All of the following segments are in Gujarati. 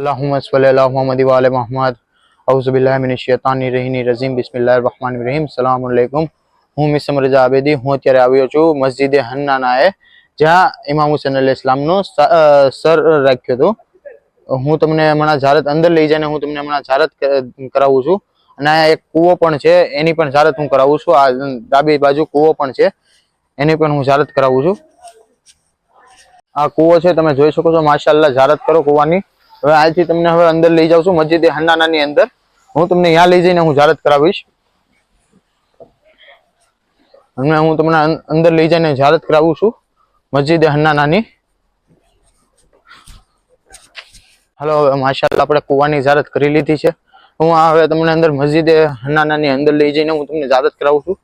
अल्लाहुम्मा सल्ली अला मुहम्मद व अली मुहम्मद। औज़ु बिल्लाहि मिनश शैतानिर रहीमिर रजीम। बिस्मिल्लाहिर रहमानिर रहीम। सलाम હું મિસમ રજા આબેદી હું અત્યારે આવ્યો છું મસ્જિદે હન્નાનાએ જ્યાં ઇમામ હુસેન અલ ઇસ્લામનું સર રાખ્યો હતો હું તમને હમણાં જારત અંદર લઈ જઈને હું તમને હમણાં જારત કરાવું છું અને એક કૂવો પણ છે, એની પણ જારત હું કરાવું છું. આ ડાબી બાજુ કૂવો પણ છે, એની પણ હું જારત કરાવું છું. આ કૂવો છે, તમે જોઈ શકો છો. માશાલ્લાહ જારત કરો કૂવાની. હવે આજથી તમને હવે અંદર લઈ જાઉં છું, મસ્જિદ હન્નાનાની અંદર. હું તમને ત્યાં લઈ જઈને હું જારત કરાવીશ. અને હું તમને અંદર લઈ જઈને જારત કરાવું છું, મસ્જિદ હન્નાનાની. હાલો, હવે માશાલ્લાહ આપણે કુવાની જારત કરી લીધી છે. હું હવે તમને અંદર મસ્જિદ હન્નાનાની અંદર લઈ જઈને હું તમને જારત કરાવું છું.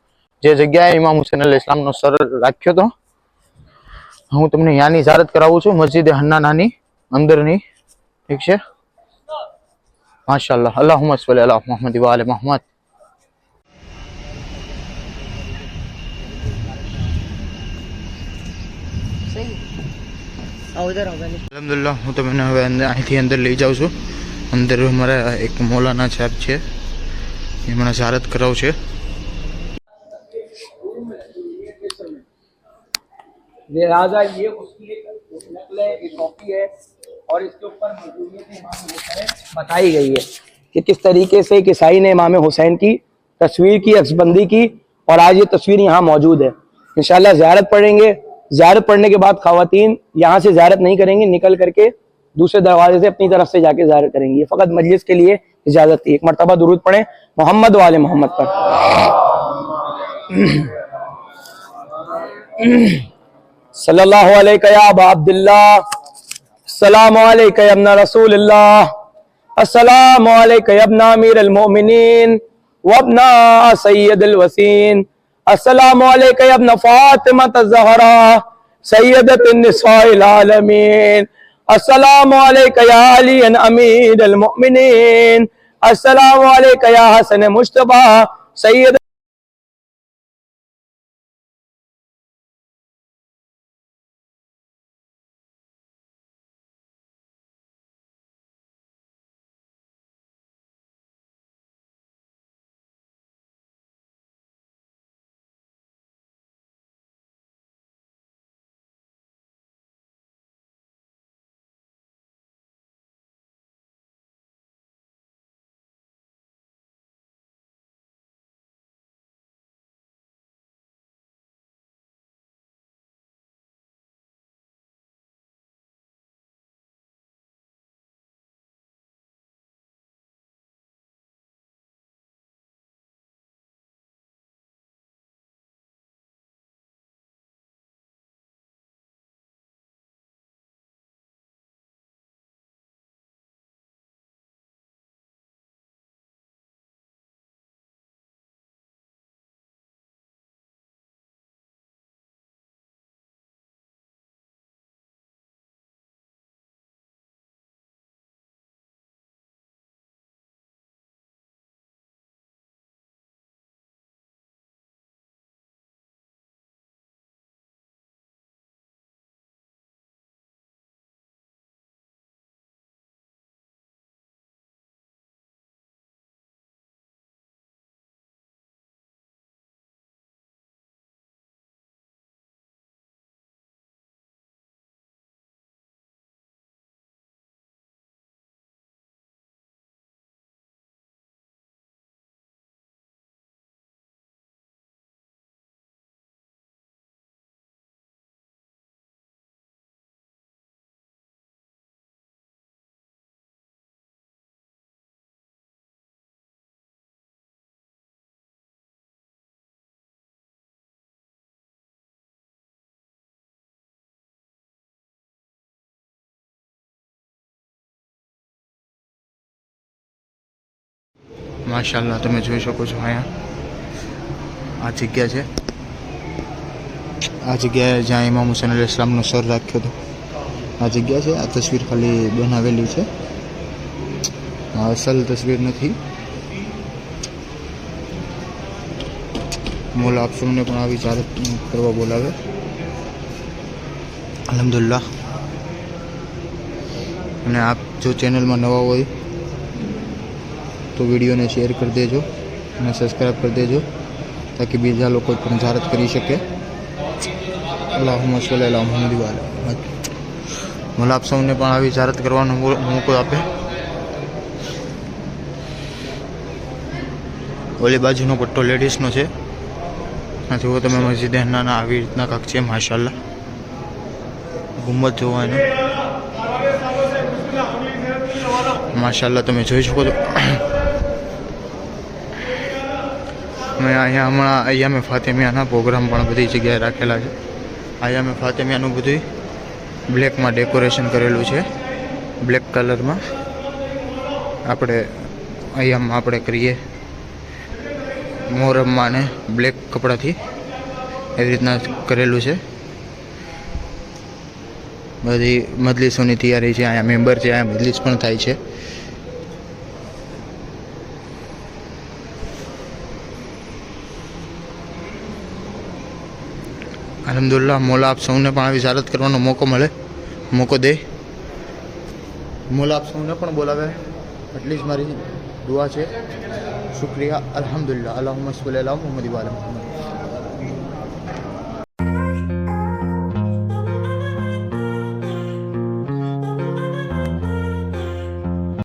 જે જગ્યાએ ઇમામ હુસેન અલ ઇસ્લામનો સર રાખ્યો હતો, હું તમને યાની જારત કરાવું છું, મસ્જિદ હન્નાનાની અંદરની. ઠીક છે માશાલ્લાહ અલ્લાહુમ્મા સલ્લી અલા મુહમ્મદ વ આલે મુહમ્મદ અલ્હમ્દુલિલ્લાહ હું તમને હવે અંદર અહીંથી અંદર લઈ જાઉં છું અંદર અમારા એક મૌલાના સાહેબ છે એ મને જારત કરાવ છે लिहाजा ये उसकी एक नकल है एक कॉपी है और इसके ऊपर बताई गई है कि किस तरीके से एक ईसाई ने इमाम हुसैन की तस्वीर की, अक्सबंदी की, और आज ये तस्वीर यहाँ मौजूद है। इंशाल्लाह ज़्यारत पढ़ेंगे। ज़्यारत पढ़ने के बाद खातन यहाँ से ज़्यारत नहीं करेंगे, निकल करके दूसरे दरवाजे से अपनी तरफ़ से जाके ज़्यारत करेंगे। फ़कत मजलिस के लिए इजाज़त थी। एक मरतबा दुरूद पढ़ें, मोहम्मद वाले मोहम्मद पर। सल्लल्लाहु अलैहि या अबा السلام عليك يا ابن رسول الله. السلام عليك يا ابن أمير المؤمنين وابن سيد الوسين السلام عليك يا ابن فاطمة الزهراء سيدة النساء العالمين. السلام عليك يا علي أمير المؤمنين. السلام عليك يا حسن مجتبى سيد માશાલ્લા તમે જોઈ શકો છો અહીંયા. આ જગ્યા છે. આ જગ્યાએ જ્યાં ઇમામ હુસેન અલી ઇસ્લામનો સર રાખ્યો હતો. આ જગ્યા છે, આ તસવીર ખાલી બનાવેલી છે. અસલ તસવીર નથી. મોલા આપ પણ આવી જાહેરાત કરવા બોલાવે. અલહમદુલ્લા અને આપ જો ચેનલમાં નવા હોય તો વિડીયોને શેર કરી દેજો અને સબસ્ક્રાઈબ કરી દેજો તાકી બીજા લોકો પણ જાહેરાત કરી શકે. અલ્લાહુમ્મા સલ્લી અલા મુહમ્મદ વ અલા આપ સૌને પણ આવી જાહેરાત કરવાનો મોકો આપે. ઓલી બાજુનો પટ્ટો લેડીઝનો છે. જુઓ તમે મસ્જિદ નાના આવી રીતના કાંક છે માશાલ્લાહ ગુમ્મત જોવા માશાલ્લા તમે જોઈ શકો છો. મેં અહીંયા હમણાં અહીંયા ફાતેમિયાના પ્રોગ્રામ પણ બધી જગ્યાએ રાખેલા છે. અહીંયા મેં ફાતેમિયાનું બધું બ્લેકમાં ડેકોરેશન કરેલું છે. બ્લેક કલરમાં આપણે અહીંયામાં આપણે કરીએ મોહરમમાં ને બ્લેક કપડાથી એવી રીતના કરેલું છે. બધી મજલિસોની તૈયારી છે. અહીંયા મેમ્બર છે. અહીંયા મજલિસ પણ થાય છે. અલહમદુલિલ્લાહ, મોલા આપ સૌને પણ આવી જારત કરવાનો મોકો મળે, મોકો દે. મોલા આપ સૌને પણ બોલાવે. એટલી જ મારી દુઆ છે. શુક્રિયા. અલહમદુલિલ્લાહ. અલ્લાહ મસ્ફુલ અલ્લાહ મોહમ્મદ વાલા